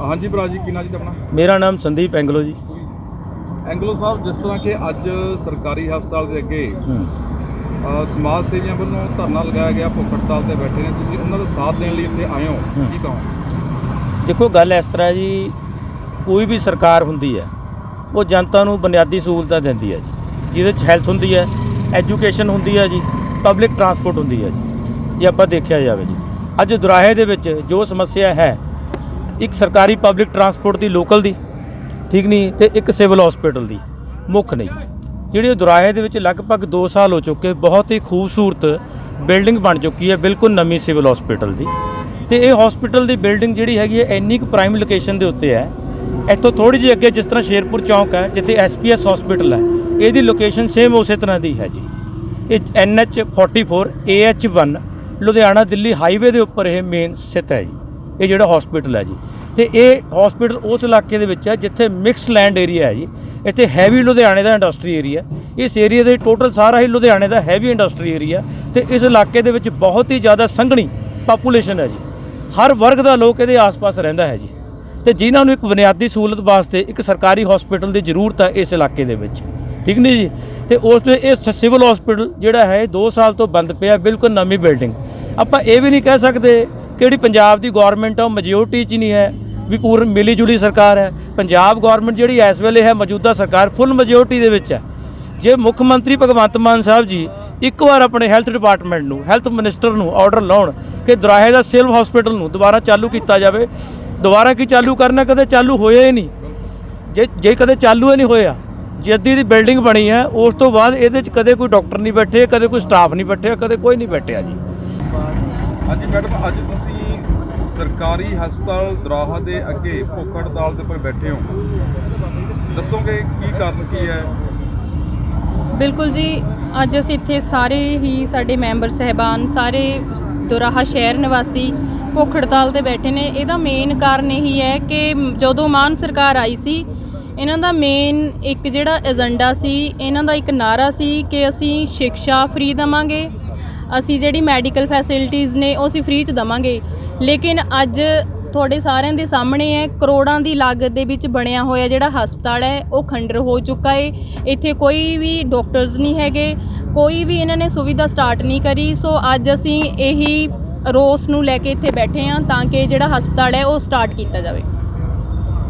ਹਾਂਜੀ ਭਰਾ ਜੀ ਕੀ ਨਾਂ ਜੀ ਆਪਣਾ? ਮੇਰਾ ਨਾਮ ਸੰਦੀਪ ਐਂਗਲੋ ਜੀ। ਐਂਗਲੋ ਸਾਹਿਬ ਜਿਸ ਤਰ੍ਹਾਂ ਕਿ ਅੱਜ ਸਰਕਾਰੀ ਹਸਪਤਾਲ ਦੇ ਅੱਗੇ ਅ, ਸਮਾਜ ਸੇਵੀਆਂ ਵੱਲੋਂ ਧਰਨਾ ਲਗਾਇਆ ਗਿਆ ਭੁੱਖ ਹੜਤਾਲ ਤੇ ਬੈਠੇ ਨੇ। ਤੁਸੀਂ ਉਹਨਾਂ ਦਾ ਸਾਥ ਦੇਣ ਲਈ ਇੱਥੇ ਆਏ ਹੋ ਹੂੰ। ਕੀ ਕਹੋ ਦੇਖੋ ਗੱਲ ਇਸ ਤਰ੍ਹਾਂ ਜੀ ਕੋਈ ਵੀ ਸਰਕਾਰ ਹੁੰਦੀ ਹੈ ਉਹ ਜਨਤਾ ਨੂੰ ਬੁਨਿਆਦੀ ਸਹੂਲਤਾਂ ਦਿੰਦੀ ਹੈ ਜੀ। ਜਿਹਦੇ ਚ ਹੈਲਥ ਹੁੰਦੀ ਹੈ ਐਜੂਕੇਸ਼ਨ ਹੁੰਦੀ ਹੈ ਜੀ ਪਬਲਿਕ ਟਰਾਂਸਪੋਰਟ ਹੁੰਦੀ ਹੈ ਜੀ, ਜੇ ਆਪਾਂ ਦੇਖਿਆ ਜਾਵੇ ਜੀ। ਅੱਜ ਦੁਰਾਹੇ ਦੇ ਵਿੱਚ ਜੋ ਸਮੱਸਿਆ ਹੈ, ਇੱਕ ਸਰਕਾਰੀ ਪਬਲਿਕ ਟਰਾਂਸਪੋਰਟ ਦੀ ਲੋਕਲ ਦੀ, ਠੀਕ ਨਹੀਂ, ਤੇ ਇੱਕ ਸਿਵਲ ਹਸਪੀਟਲ ਦੀ, ਮੁੱਖ ਨਹੀਂ। ਜਿਹੜੀ ਉਹ ਦੁਰਾਹੇ ਦੇ ਵਿੱਚ ਲਗਭਗ 2 ਸਾਲ ਹੋ ਚੁੱਕੇ, ਬਹੁਤ ਹੀ ਖੂਬਸੂਰਤ ਬਿਲਡਿੰਗ ਬਣ ਚੁੱਕੀ ਹੈ, ਬਿਲਕੁਲ ਨਵੀਂ ਸਿਵਲ ਹਸਪੀਟਲ ਦੀ। ਤੇ ਇਹ ਹਸਪੀਟਲ ਦੀ ਬਿਲਡਿੰਗ ਜਿਹੜੀ ਹੈਗੀ ਹੈ, ਇੰਨੀ ਕੁ ਪ੍ਰਾਈਮ ਲੋਕੇਸ਼ਨ ਦੇ ਉੱਤੇ ਹੈ ਇੱਥੋਂ ਥੋੜੀ ਜਿਹੀ ਅੱਗੇ ਜਿਸ ਤਰ੍ਹਾਂ ਸ਼ੇਰਪੁਰ ਚੌਂਕ ਹੈ, ਜਿੱਥੇ ਐਸਪੀਐਸ ਹਸਪੀਟਲ ਹੈ, ਇਹਦੀ ਲੋਕੇਸ਼ਨ ਸੇਮ ਉਸੇ ਤਰ੍ਹਾਂ ਦੀ ਹੈ ਜੀ। ਇਹ NH 44 AH1 Ludhiana Delhi highway ਦੇ ਉੱਪਰ ਇਹ ਮੇਨ ਸਥਿਤ ਹੈ ਜੀ। ਇਹ ਜਿਹੜਾ ਹਸਪੀਟਲ ਹੈ ਜੀ। ਤੇ ਇਹ ਹਸਪੀਟਲ ਉਸ ਇਲਾਕੇ ਦੇ ਵਿੱਚ ਹੈ, ਜਿੱਥੇ ਮਿਕਸ ਲੈਂਡ ਏਰੀਆ ਹੈ ਜੀ। ਇੱਥੇ ਹੈਵੀ ਲੁਧਿਆਣੇ ਦਾ ਇੰਡਸਟਰੀ ਏਰੀਆ ਇਸ ਏਰੀਆ ਦੇ ਟੋਟਲ ਸਾਰਾ ਹੀ ਲੁਧਿਆਣੇ ਦਾ ਹੈਵੀ ਇੰਡਸਟਰੀ ਏਰੀਆ ਤੇ ਇਸ ਇਲਾਕੇ ਦੇ ਵਿੱਚ ਬਹੁਤ ਹੀ ਜ਼ਿਆਦਾ ਸੰਘਣੀ ਪਾਪੂਲੇਸ਼ਨ ਹੈ ਜੀ। ਹਰ ਵਰਗ ਦਾ ਲੋਕ ਇਹਦੇ ਆਸ-ਪਾਸ ਰਹਿੰਦਾ ਹੈ ਜੀ। ਤੇ ਜਿਨ੍ਹਾਂ ਨੂੰ ਇੱਕ ਬੁਨਿਆਦੀ ਸਹੂਲਤ ਵਾਸਤੇ ਇੱਕ ਸਰਕਾਰੀ ਹਸਪੀਟਲ ਦੀ ਜ਼ਰੂਰਤ ਹੈ ਇਸ ਇਲਾਕੇ ਦੇ ਵਿੱਚ। ਠੀਕ ਨਹੀਂ ਜੀ? ਤੇ ਉਸ ਤੇ ਇਹ ਸਿਵਲ ਹਸਪੀਟਲ ਜਿਹੜਾ ਹੈ 2 ਸਾਲ ਤੋਂ ਬੰਦ ਪਿਆ, ਬਿਲਕੁਲ ਨਵੀਂ ਬਿਲਡਿੰਗ ਆਪਾਂ ਇਹ ਵੀ ਨਹੀਂ ਕਹਿ ਸਕਦੇ ਕਿ ਜਿਹੜੀ ਪੰਜਾਬ ਦੀ ਗਵਰਨਮੈਂਟ ਆ, ਉਹ ਮੈਜੋਰਟੀ 'ਚ ਨਹੀਂ ਹੈ, ਵੀ ਪੂਰਨ ਮਿਲੀ ਜੁਲੀ ਸਰਕਾਰ ਹੈ। ਪੰਜਾਬ ਗਵਰਨਮੈਂਟ ਜਿਹੜੀ ਇਸ ਵੇਲੇ ਹੈ, ਮੌਜੂਦਾ ਸਰਕਾਰ ਫੁੱਲ ਮੈਜੋਰਟੀ ਦੇ ਵਿੱਚ ਹੈ। ਜੇ ਮੁੱਖ ਮੰਤਰੀ ਭਗਵੰਤ ਮਾਨ ਸਾਹਿਬ ਜੀ ਇੱਕ ਵਾਰ ਆਪਣੇ ਹੈਲਥ ਡਿਪਾਰਟਮੈਂਟ ਨੂੰ, ਹੈਲਥ ਮਿਨਿਸਟਰ ਨੂੰ ਆਰਡਰ ਲਾਉਣ ਕਿ ਦਰਾਹੇ ਦਾ ਸਿਵਲ ਹਸਪੀਟਲ ਨੂੰ ਦੁਬਾਰਾ ਚਾਲੂ ਕੀਤਾ ਜਾਵੇ। ਦੁਬਾਰਾ ਕੀ ਚਾਲੂ ਕਰਨਾ, ਕਦੇ ਚਾਲੂ ਹੋਇਆ ਹੀ ਨਹੀਂ। ਜੇ ਜੇ ਕਦੇ ਚਾਲੂ ਹੀ ਨਹੀਂ ਹੋਇਆ ਜੱਦੀ ਦੀ ਬਿਲਡਿੰਗ ਬਣੀ ਹੈ, ਉਸ ਤੋਂ ਬਾਅਦ ਇਹਦੇ 'ਚ ਕਦੇ ਕੋਈ ਡਾਕਟਰ ਨਹੀਂ ਬੈਠੇ, ਕਦੇ ਕੋਈ ਸਟਾਫ ਨਹੀਂ ਬੈਠਿਆ ਕਦੇ ਕੋਈ ਨਹੀਂ ਬੈਠਿਆ ਜੀ। ਹਾਂਜੀ ਮੈਡਮ ਅੱਜ ਤੁਸੀਂ ਸਰਕਾਰੀ ਹਸਪਤਾਲ ਦਰਾਹਾ ਦੇ ਅੱਗੇ ਭੁੱਖ ਹੜਤਾਲ ਦੇ ਉੱਪਰ ਬੈਠੇ ਹੋ। ਦੱਸੋਗੇ ਕੀ ਕਾਰਨ ਕੀ ਹੈ? ਬਿਲਕੁਲ ਜੀ, ਅੱਜ ਅਸੀਂ ਇੱਥੇ ਸਾਰੇ ਹੀ ਸਾਡੇ ਮੈਂਬਰ ਸਹਿਬਾਨ, ਸਾਰੇ ਦੁਰਾਹਾ ਸ਼ਹਿਰ ਨਿਵਾਸੀ ਭੁੱਖ ਹੜਤਾਲ ਤੇ ਬੈਠੇ ਨੇ। ਇਹਦਾ ਮੇਨ ਕਾਰਨ ਇਹੀ ਹੈ ਕਿ ਜਦੋਂ ਮਾਨ ਸਰਕਾਰ ਆਈ ਸੀ, ਇਹਨਾਂ ਦਾ ਮੇਨ ਇੱਕ ਜਿਹੜਾ ਏਜੰਡਾ ਸੀ, ਇਹਨਾਂ ਦਾ ਇੱਕ ਨਾਰਾ ਸੀ ਕਿ ਅਸੀਂ ਸਿੱਖਿਆ ਫ੍ਰੀ ਦਵਾਂਗੇ, ਅਸੀਂ ਜਿਹੜੀ ਮੈਡੀਕਲ ਫੈਸਿਲਿਟੀਆਂ ਨੇ ਉਹ ਅਸੀਂ ਫ੍ਰੀ ਚ ਦਵਾਂਗੇ। ਲੇਕਿਨ ਅੱਜ ਤੁਹਾਡੇ ਸਾਰਿਆਂ ਦੇ ਸਾਹਮਣੇ ਹੈ, ਕਰੋੜਾਂ ਦੀ ਲਾਗਤ ਦੇ ਵਿੱਚ ਬਣਿਆ ਹੋਇਆ ਜਿਹੜਾ ਹਸਪਤਾਲ ਹੈ, ਉਹ ਖੰਡਰ ਹੋ ਚੁੱਕਾ ਹੈ ਇੱਥੇ ਕੋਈ ਵੀ ਡਾਕਟਰਸ ਨਹੀਂ ਹੈਗੇ, ਕੋਈ ਵੀ ਇਹਨਾਂ ਨੇ ਸੁਵਿਧਾ ਸਟਾਰਟ ਨਹੀਂ ਕਰੀ। ਸੋ ਅੱਜ ਅਸੀਂ ਇਹੀ ਰੋਸ ਨੂੰ ਲੈ ਕੇ ਇੱਥੇ ਬੈਠੇ ਹਾਂ ਤਾਂ ਕਿ ਜਿਹੜਾ ਹਸਪਤਾਲ ਹੈ, ਉਹ ਸਟਾਰਟ ਕੀਤਾ ਜਾਵੇ।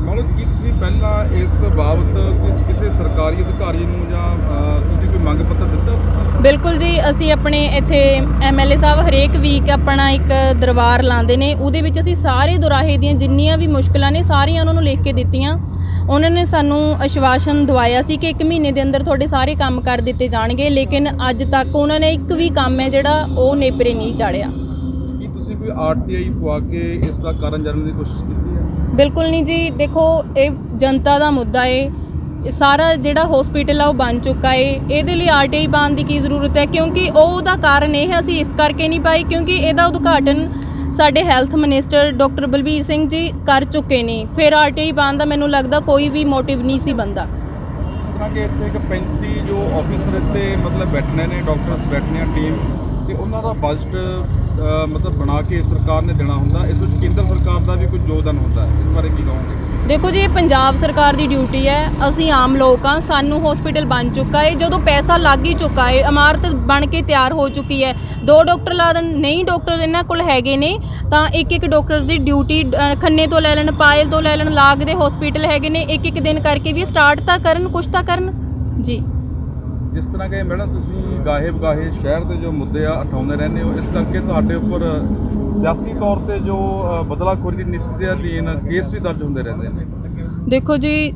ਮੈਡਮ, ਕੀ ਤੁਸੀਂ ਪਹਿਲਾਂ ਇਸ ਬਾਬਤ ਕਿਸੇ ਸਰਕਾਰੀ ਅਧਿਕਾਰੀ ਨੂੰ ਜਾਂ ਤੁਸੀਂ ਕੋਈ ਮੰਗ ਪੱਤਰ ਦਿੱਤਾ ਤੁਸੀਂ? ਬਿਲਕੁਲ ਜੀ ਅਸੀਂ ਆਪਣੇ ਇੱਥੇ ਐਮਐਲਏ ਸਾਹਿਬ ਹਰੇਕ ਵੀਕ ਆਪਣਾ ਇੱਕ ਦਰਬਾਰ ਲਾਉਂਦੇ ਨੇ। ਉਹਦੇ ਵਿੱਚ ਅਸੀਂ ਸਾਰੇ ਦੁਰਾਹੇ ਦੀਆਂ ਜਿੰਨੀਆਂ ਵੀ ਮੁਸ਼ਕਲਾਂ ਨੇ ਸਾਰੀਆਂ ਉਹਨਾਂ ਨੂੰ ਲਿਖ ਕੇ ਦਿੱਤੀਆਂ। ਉਹਨਾਂ ਨੇ ਸਾਨੂੰ ਆਸ਼ਵਾਸਨ ਦਵਾਇਆ ਸੀ ਕਿ 1 ਮਹੀਨੇ ਦੇ ਅੰਦਰ ਤੁਹਾਡੇ ਸਾਰੇ ਕੰਮ ਕਰ ਦਿੱਤੇ ਜਾਣਗੇ ਲੇਕਿਨ ਅੱਜ ਤੱਕ ਉਹਨਾਂ ਨੇ ਇੱਕ ਵੀ ਕੰਮ ਹੈ ਜਿਹੜਾ ਉਹ ਨੇਪਰੇ ਨਹੀਂ ਚਾੜਿਆ। ਕੀ ਤੁਸੀਂ ਕੋਈ ਆਰਟੀਆਈ ਪਵਾ ਕੇ ਇਸ ਦਾ ਕਾਰਨ ਜਾਣਨ ਦੀ ਕੋਸ਼ਿਸ਼ ਕੀਤੀ ਹੈ? ਬਿਲਕੁਲ ਨਹੀਂ ਜੀ ਦੇਖੋ ਇਹ ਜਨਤਾ ਦਾ ਮੁੱਦਾ ਏ। ਸਾਰਾ ਜਿਹੜਾ ਹਸਪੀਟਲ ਆ ਉਹ ਬਣ ਚੁੱਕਾ ਏ। ਇਹਦੇ ਲਈ ਆਰਟੀਆਈ ਪਾਉਣ ਦੀ ਕੀ ਜ਼ਰੂਰਤ ਹੈ? ਕਿਉਂਕਿ ਉਹ ਉਹਦਾ ਕਾਰਨ ਇਹ ਹੈ, ਅਸੀਂ ਇਸ ਕਰਕੇ ਨਹੀਂ ਪਾਈ ਕਿਉਂਕਿ ਇਹਦਾ ਉਦਘਾਟਨ ਸਾਡੇ health minister doctor Balbir Singh ji ਕਰ ਚੁੱਕੇ ਨੇ। ਫਿਰ ਆਰਟੀਆਈ ਪਾਉਣ ਦਾ ਮੈਨੂੰ ਲੱਗਦਾ ਕੋਈ ਵੀ ਮੋਟਿਵ ਨਹੀਂ ਸੀ ਬੰਦਾ ਇਸ ਤਰ੍ਹਾਂ ਕਿ ਇੱਥੇ ਇੱਕ 35 ਜੋ ਆਫੀਸਰ ਇੱਥੇ ਮਤਲਬ ਬੈਠਣੇ ਨੇ ਡਾਕਟਰਸ ਬੈਠਣੇ ਆ ਟੀਮ ਤੇ ਉਹਨਾਂ ਦਾ ਬਜਟ ਮਤਲਬ ਬਣਾ ਕੇ ਸਰਕਾਰ ਨੇ ਦੇਣਾ ਹੁੰਦਾ। ਇਸ ਵਿੱਚ ਕੇਂਦਰ ਸਰਕਾਰ ਦਾ ਵੀ ਕੋਈ ਯੋਗਦਾਨ ਹੁੰਦਾ। ਇਸ ਬਾਰੇ ਕੀ ਕਹੋਗੇ? ਦੇਖੋ ਜੀ, ਇਹ ਪੰਜਾਬ ਸਰਕਾਰ ਦੀ ਡਿਊਟੀ ਹੈ। ਅਸੀਂ ਆਮ ਲੋਕ ਹਾਂ, ਸਾਨੂੰ ਹਸਪੀਟਲ ਬਣ ਚੁੱਕਾ ਹੈ। ਜਦੋਂ ਪੈਸਾ ਲੱਗ ਹੀ ਚੁੱਕਾ ਹੈ, ਇਮਾਰਤ ਬਣ ਕੇ ਤਿਆਰ ਹੋ ਚੁੱਕੀ ਹੈ। ਦੋ ਡਾਕਟਰ ਲਾ ਦੇਣ, ਨਹੀਂ ਡਾਕਟਰ ਇਹਨਾਂ ਕੋਲ ਹੈਗੇ ਨੇ, ਤਾਂ ਇੱਕ ਇੱਕ ਡਾਕਟਰ ਦੀ ਡਿਊਟੀ ਖੰਨੇ ਤੋਂ ਲੈ ਲੈਣ, ਪਾਇਲ ਤੋਂ ਲੈ ਲੈਣ, ਲਾਗ ਦੇ ਹਸਪੀਟਲ ਹੈਗੇ ਨੇ। ਇੱਕ ਇੱਕ ਦਿਨ ਕਰਕੇ ਵੀ ਸਟਾਰਟ ਤਾਂ ਕਰਨ, ਕੁਛ ਤਾਂ ਕਰਨ। ਜੀ। ਜਿਸ ਤਰ੍ਹਾਂ ਕਿ ਮੈਡਮ ਤੁਸੀਂ ਗਾਹੇ ਬਗਾਹੇ ਸ਼ਹਿਰ ਦੇ ਜੋ ਮੁੱਦੇ ਆ ਉਠਾਉਂਦੇ ਰਹਿੰਦੇ ਹੋ, ਇਸ ਕਰਕੇ ਤੁਹਾਡੇ ਉੱਪਰ ਸਿਆਸੀ ਤੌਰ ਤੇ ਜੋ ਬਦਲਾਖੋਰੀ ਦੀ ਨੀਤੀ ਦੇ ਅਧੀਨ ਕੇਸ ਵੀ ਦਰਜ ਹੁੰਦੇ ਰਹਿੰਦੇ ਨੇ। ਦੇਖੋ ਜੀ,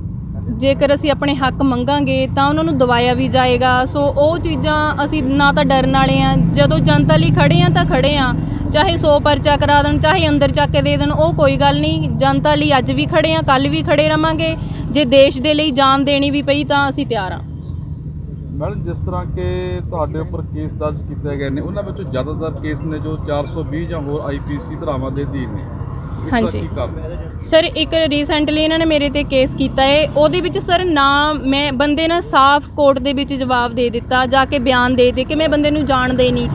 ਜੇਕਰ ਅਸੀਂ ਆਪਣੇ ਹੱਕ ਮੰਗਾਂਗੇ ਤਾਂ ਉਹਨਾਂ ਨੂੰ ਦਵਾਇਆ ਵੀ ਜਾਏਗਾ। ਸੋ ਉਹ ਚੀਜ਼ਾਂ ਅਸੀਂ ਨਾ ਤਾਂ ਡਰਨ ਵਾਲੇ ਆ, ਜਦੋਂ ਜਨਤਾ ਲਈ ਖੜੇ ਆ ਤਾਂ ਖੜੇ ਆ। ਚਾਹੇ 100 ਪਰਚਾ ਕਰਾ ਦੇਣ, ਚਾਹੇ ਅੰਦਰ ਚੱਕ ਕੇ ਦੇ ਦੇਣ, ਉਹ ਕੋਈ ਗੱਲ ਨਹੀਂ। ਜਨਤਾ ਲਈ ਅੱਜ ਵੀ ਖੜੇ ਆ ਕੱਲ ਵੀ ਖੜੇ ਰਵਾਂਗੇ। ਜੇ ਦੇਸ਼ ਦੇ ਲਈ ਜਾਨ ਦੇਣੀ ਵੀ ਪਈ ਤਾਂ ਅਸੀਂ ਤਿਆਰ ਆ। ਮੈਡਮ ਜਿਸ ਤਰ੍ਹਾਂ ਕਿ ਤੁਹਾਡੇ ਉੱਪਰ ਕੇਸ ਦਰਜ ਕੀਤੇ ਗਏ ਨੇ ਉਹਨਾਂ ਵਿੱਚੋਂ ਜ਼ਿਆਦਾਤਰ ਕੇਸ ਨੇ ਜੋ 420 ਜਾਂ ਹੋਰ ਆਈਪੀਸੀ ਧਾਰਾਵਾਂ ਦੇ ਅਧੀਨ ਨੇ। ਇਸ ਦਾ ਹਾਂਜੀ। ਕੀ ਕਾਰਨ? ਹੈ ਸਰ ਇੱਕ ਰੀਸੈਂਟਲੀ ਇਹਨਾਂ ਨੇ ਮੇਰੇ ਤੇ ਕੇਸ ਕੀਤਾ ਹੈ ਉਹਦੇ ਵਿੱਚ ਸਰ ਨਾ ਮੈਂ ਬੰਦੇ ਨੇ ਸਾਫ਼ ਕੋਰਟ ਦੇ ਵਿੱਚ ਜਵਾਬ ਦੇ ਦਿੱਤਾ ਜਾ ਕੇ ਬਿਆਨ ਦੇ ਦੇ ਕਿ ਮੈਂ ਬੰਦੇ ਨੂੰ ਜਾਣਦਾ ਨਹੀਂ।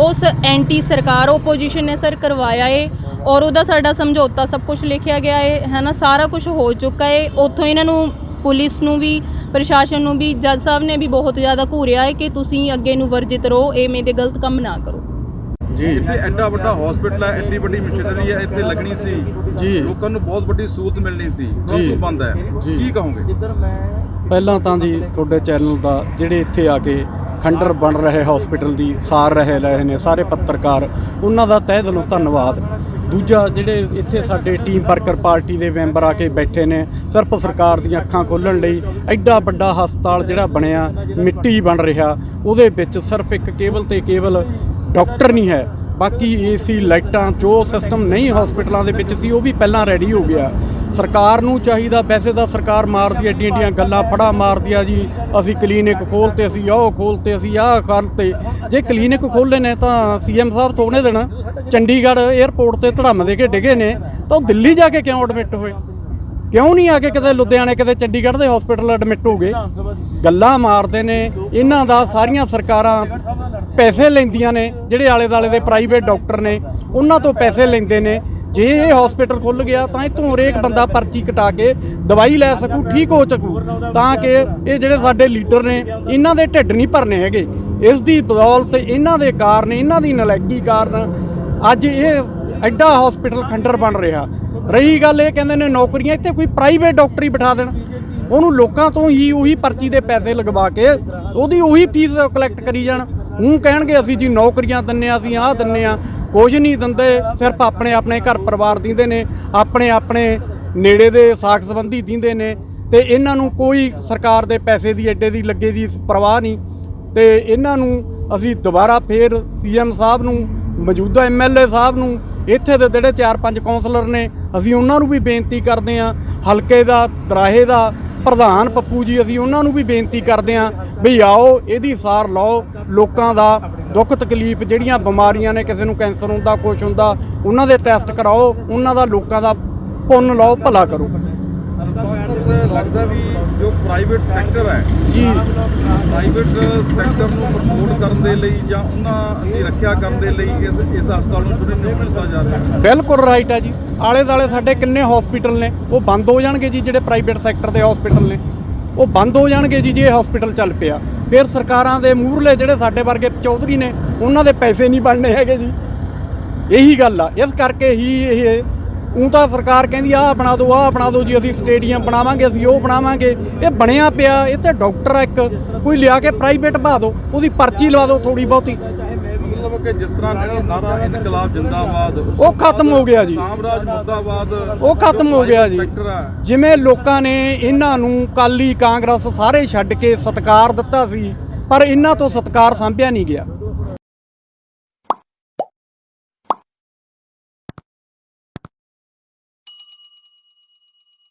ਉਸ ਐਂਟੀ ਸਰਕਾਰ ਓਪੋਜੀਸ਼ਨ ਨੇ ਸਰ ਕਰਵਾਇਆ ਏ ਔਰ ਉਹਦਾ ਸਾਡਾ ਸਮਝੌਤਾ ਸਭ ਕੁਝ ਲਿਖਿਆ ਗਿਆ ਏ ਹੈ ਨਾ? ਸਾਰਾ ਕੁਝ ਹੋ ਚੁੱਕਾ ਏ। ਉੱਥੋਂ ਇਹਨਾਂ ਨੂੰ ਪੁਲਿਸ ਨੂੰ ਵੀ ਪ੍ਰਸ਼ਾਸਨ ਨੂੰ ਵੀ ਜੱਜ ਸਾਹਿਬ ਨੇ ਵੀ ਬਹੁਤ ਜ਼ਿਆਦਾ ਘੂਰਿਆ ਏ ਕਿ ਤੁਸੀਂ ਅੱਗੇ ਨੂੰ ਵਰਜਿਤ ਰਹੋ ਇਹ ਮੇਰੇ ਗਲਤ ਕੰਮ ਨਾ ਕਰੋ। ਜੀ। ਇੱਥੇ ਐਡਾ ਵੱਡਾ ਹਸਪੀਟਲ ਹੈ ਐਡੀ ਵੱਡੀ ਮਸ਼ੀਨਰੀ ਹੈ ਇੱਥੇ ਲੱਗਣੀ ਸੀ। ਜੀ। ਲੋਕਾਂ ਨੂੰ ਬਹੁਤ ਵੱਡੀ ਸਹੂਲਤ ਮਿਲਣੀ ਸੀ। ਪਰੰਤੂ ਬੰਦ ਹੈ। ਜੀ। ਕੀ ਕਹੋਗੇ? ਪਹਿਲਾਂ ਤਾਂ ਜੀ ਤੁਹਾਡੇ ਚੈਨਲ ਦਾ ਜਿਹੜੇ ਇੱਥੇ ਆ ਕੇ ਖੰਡਰ ਬਣ ਰਹੇ ਹਸਪੀਟਲ ਦੀ ਸਾਰ ਰਹੇ ਰਹੇ ਨੇ ਸਾਰੇ ਪੱਤਰਕਾਰ ਉਹਨਾਂ ਦਾ ਤਹਿ ਦਿਲੋਂ ਧੰਨਵਾਦ। ਦੂਜਾ ਜਿਹੜੇ ਇੱਥੇ ਸਾਡੇ ਟੀਮ ਵਰਕਰ ਪਾਰਟੀ ਦੇ ਮੈਂਬਰ ਆ ਕੇ ਬੈਠੇ ਨੇ, ਸਿਰਫ ਸਰਕਾਰ ਦੀਆਂ ਅੱਖਾਂ ਖੋਲਣ ਲਈ ਐਡਾ ਵੱਡਾ ਹਸਪਤਾਲ ਜਿਹੜਾ ਬਣਿਆ, ਮਿੱਟੀ ਬਣ ਰਿਹਾ, ਉਹਦੇ ਵਿੱਚ ਸਿਰਫ ਇੱਕ ਕੇਵਲ ਤੇ ਕੇਵਲ ਡਾਕਟਰ ਨਹੀਂ ਹੈ, ਬਾਕੀ ਏਸੀ ਲਾਈਟਾਂ, ਜੋ ਸਿਸਟਮ ਨਹੀਂ ਹਸਪੀਟਲਾਂ ਦੇ ਵਿੱਚ ਸੀ, ਉਹ ਵੀ ਪਹਿਲਾਂ ਰੈਡੀ ਹੋ ਗਿਆ। ਸਰਕਾਰ ਨੂੰ ਚਾਹੀਦਾ, ਵੈਸੇ ਤਾਂ ਸਰਕਾਰ ਮਾਰਦੀ ਐਡੀਆਂ ਐਡੀਆਂ ਗੱਲਾਂ, ਫੜਾ ਮਾਰਦੀ ਆ ਜੀ, ਅਸੀਂ ਕਲੀਨਿਕ ਖੋਲਤੇ ਅਸੀਂ ਆਹ ਖੋਲਤੇ ਅਸੀਂ ਆਹ ਕਰਤੇ। ਜੇ ਕਲੀਨਿਕ ਖੋਲ੍ਹੇ ਨੇ ਤਾਂ ਸੀਐਮ ਸਾਹਿਬ ਥੋੜੇ ਦਿਨ ਚੰਡੀਗੜ੍ਹ 에ਅਰਪੋਰਟ ਤੇ ਧੜਮ ਦੇ ਕੇ ਡਿੱਗੇ ਨੇ, ਤਾਂ ਉਹ ਦਿੱਲੀ ਜਾ ਕੇ ਕਿਉਂ ਐਡਮਿਟ ਹੋਏ? ਕਿਉਂ ਨਹੀਂ ਆ ਕੇ ਕਿਤੇ ਲੁਧਿਆਣੇ, ਕਿਤੇ ਚੰਡੀਗੜ੍ਹ ਦੇ ਹਸਪੀਟਲ ਐਡਮਿਟ ਹੋ ਗਏ ਗੱਲਾਂ ਮਾਰਦੇ ਨੇ, ਇਹਨਾਂ ਦਾ ਸਾਰੀਆਂ ਸਰਕਾਰਾਂ ਪੈਸੇ ਲੈਂਦੀਆਂ ਨੇ, ਜਿਹੜੇ ਆਲੇ ਦਾਲੇ ਦੇ ਪ੍ਰਾਈਵੇਟ ਡਾਕਟਰ ਨੇ, ਉਹਨਾਂ ਤੋਂ ਪੈਸੇ ਲੈਂਦੇ ਨੇ। ਜੇ ਇਹ ਹਸਪੀਟਲ ਖੁੱਲ ਗਿਆ ਤਾਂ ਇਥੋਂ ਹਰੇਕ ਬੰਦਾ ਪਰਚੀ ਕਟਾ ਕੇ ਦਵਾਈ ਲੈ ਸਕੂ, ਠੀਕ ਹੋ ਸਕੂ। ਤਾਂ ਕਿ ਇਹ ਜਿਹੜੇ ਸਾਡੇ ਲੀਡਰ ਨੇ, ਇਹਨਾਂ ਦੇ ਢਿੱਡ ਨਹੀਂ ਭਰਨੇ ਹੈਗੇ। ਇਸ ਦੀ ਬਦੌਲਤ ਇਹਨਾਂ ਦੇ ਕਾਰਨ, ਇਹਨਾਂ ਦੀ ਨਲੈਕੀ ਕਾਰਨ ਅੱਜ ਇਹ ਐਡਾ ਹਸਪੀਟਲ ਖੰਡਰ ਬਣ ਰਿਹਾ। ਰਹੀ ਗੱਲ ਇਹ ਕਹਿੰਦੇ ਨੇ ਨੌਕਰੀਆਂ, ਇੱਥੇ ਕੋਈ ਪ੍ਰਾਈਵੇਟ ਡਾਕਟਰੀ ਬਿਠਾ ਦੇਣ। ਉਹਨੂੰ ਲੋਕਾਂ ਤੋਂ ਹੀ ਉਹੀ ਪਰਚੀ ਦੇ ਪੈਸੇ ਲਗਵਾ ਕੇ ਉਹਦੀ ਉਹੀ ਫੀਸ ਕਲੈਕਟ ਕਰੀ ਜਾਣ। ਉਹ ਕਹਿਣਗੇ ਅਸੀਂ ਜੀ ਨੌਕਰੀਆਂ ਦਿੰਨੇ ਆ, ਅਸੀਂ ਆਹ ਦਿੰਨੇ ਆ। ਕੁਝ ਨਹੀਂ ਦਿੰਦੇ, ਸਿਰਫ ਆਪਣੇ ਆਪਣੇ ਘਰ ਪਰਿਵਾਰ ਦਿੰਦੇ ਨੇ, ਆਪਣੇ ਆਪਣੇ ਨੇੜੇ ਦੇ ਸਾਖ ਸੰਬੰਧੀ ਦਿੰਦੇ ਨੇ ਤੇ ਇਹਨਾਂ ਨੂੰ ਕੋਈ ਸਰਕਾਰ ਦੇ ਪੈਸੇ ਦੀ, ਐਡੇ ਦੀ, ਲੱਗੇ ਦੀ ਪਰਵਾਹ ਨਹੀਂ ਤੇ ਇਹਨਾਂ ਨੂੰ ਅਸੀਂ ਦੁਬਾਰਾ ਫੇਰ ਸੀਐਮ ਸਾਹਿਬ ਨੂੰ, ਮੌਜੂਦਾ ਐਮਐਲਏ ਸਾਹਿਬ ਨੂੰ, ਇੱਥੇ ਦੇ ਜਿਹੜੇ 4-5 ਕਾਉਂਸਲਰ ਨੇ, ਅਸੀਂ ਉਹਨਾਂ ਨੂੰ ਵੀ ਬੇਨਤੀ ਕਰਦੇ ਹਾਂ, ਹਲਕੇ ਦਾ ਦਰਾਹੇ ਦਾ, ਪ੍ਰਧਾਨ ਪੱਪੂ ਜੀ, ਅਸੀਂ ਉਹਨਾਂ ਨੂੰ ਵੀ ਬੇਨਤੀ ਕਰਦੇ ਹਾਂ, ਵੀ ਆਓ, ਇਹਦੀ ਸਾਰ ਲਓ, ਲੋਕਾਂ ਦਾ ਦੁੱਖ ਤਕਲੀਫ ਜਿਹੜੀਆਂ ਬਿਮਾਰੀਆਂ ਨੇ ਕਿਸੇ ਨੂੰ ਕੈਂਸਰ ਹੁੰਦਾ ਕੁਝ ਹੁੰਦਾ ਉਹਨਾਂ ਦੇ ਟੈਸਟ ਕਰਾਓ ਉਹਨਾਂ ਦਾ ਲੋਕਾਂ ਦਾ ਪੁੰਨ ਲਓ ਭਲਾ ਕਰੋ। ਸਰ ਲੱਗਦਾ ਵੀ ਜੋ ਪ੍ਰਾਈਵੇਟ ਸੈਕਟਰ ਹੈ ਜੀ। ਪ੍ਰਾਈਵੇਟ ਸੈਕਟਰ ਨੂੰ ਪ੍ਰਮੋਟ ਕਰਨ ਦੇ ਲਈ ਜਾਂ ਉਹਨਾਂ ਦੀ ਰੱਖਿਆ ਕਰਨ ਦੇ ਲਈ ਇਸ ਇਸ ਹਸਪਤਾਲ ਨੂੰ ਸ਼ੁਰੂ ਨਹੀਂ ਕੀਤਾ ਜਾ ਰਿਹਾ ਬਿਲਕੁਲ ਰਾਈਟ ਹੈ ਜੀ। ਆਲੇ ਦਾਲੇ ਸਾਡੇ ਕਿੰਨੇ ਹਸਪੀਟਲ ਨੇ ਉਹ ਬੰਦ ਹੋ ਜਾਣਗੇ ਜੀ ਜਿਹੜੇ ਪ੍ਰਾਈਵੇਟ ਸੈਕਟਰ ਦੇ ਹਸਪੀਟਲ ਨੇ। ਉਹ ਬੰਦ ਹੋ ਜਾਣਗੇ ਜੀ ਜੇ ਹਸਪੀਟਲ ਚੱਲ ਪਿਆ। ਫਿਰ ਸਰਕਾਰਾਂ ਦੇ ਮੂਹਰਲੇ ਜਿਹੜੇ ਸਾਡੇ ਵਰਗੇ ਚੌਧਰੀ ਨੇ, ਉਹਨਾਂ ਦੇ ਪੈਸੇ ਨਹੀਂ ਬਣਨੇ ਹੈਗੇ ਜੀ। ਇਹੀ ਗੱਲ ਆ। ਇਸ ਕਰਕੇ ਹੀ ਇਹ ਉਹ ਤਾਂ ਸਰਕਾਰ ਕਹਿੰਦੀ, ਆਹ ਬਣਾ ਦਿਓ, ਆਹ ਬਣਾ ਦਿਓ ਜੀ, ਅਸੀਂ ਸਟੇਡੀਅਮ ਬਣਾਵਾਂਗੇ, ਅਸੀਂ ਉਹ ਬਣਾਵਾਂਗੇ। ਇਹ ਬਣਿਆ ਪਿਆ, ਇਹ ਤੇ ਡਾਕਟਰ ਆ ਇੱਕ। ਕੋਈ ਲਿਆ ਕੇ ਪ੍ਰਾਈਵੇਟ ਬਹਾ ਦਿਓ, ਉਹਦੀ ਪਰਚੀ ਲਵਾ ਦਿਓ ਥੋੜੀ ਬਹੁਤੀ। ਕਿ ਜਿਸ ਤਰ੍ਹਾਂ ਜਿਹੜਾ ਨਾਰਾ ਇਨਕਲਾਬ ਜਿੰਦਾਬਾਦ ਉਹ ਖਤਮ ਹੋ ਗਿਆ ਜੀ। ਸਾਮਰਾਜ ਮੁਰਦਾਬਾਦ ਉਹ ਖਤਮ ਹੋ ਗਿਆ ਜੀ। ਜਿਵੇਂ ਲੋਕਾਂ ਨੇ ਇਹਨਾਂ ਨੂੰ ਕਾਲੀ ਕਾਂਗਰਸ ਸਾਰੇ ਛੱਡ ਕੇ ਸਤਕਾਰ ਦਿੱਤਾ ਸੀ ਪਰ ਇਹਨਾਂ ਤੋਂ ਸਤਕਾਰ ਸਾਂਭਿਆ ਨਹੀਂ ਗਿਆ।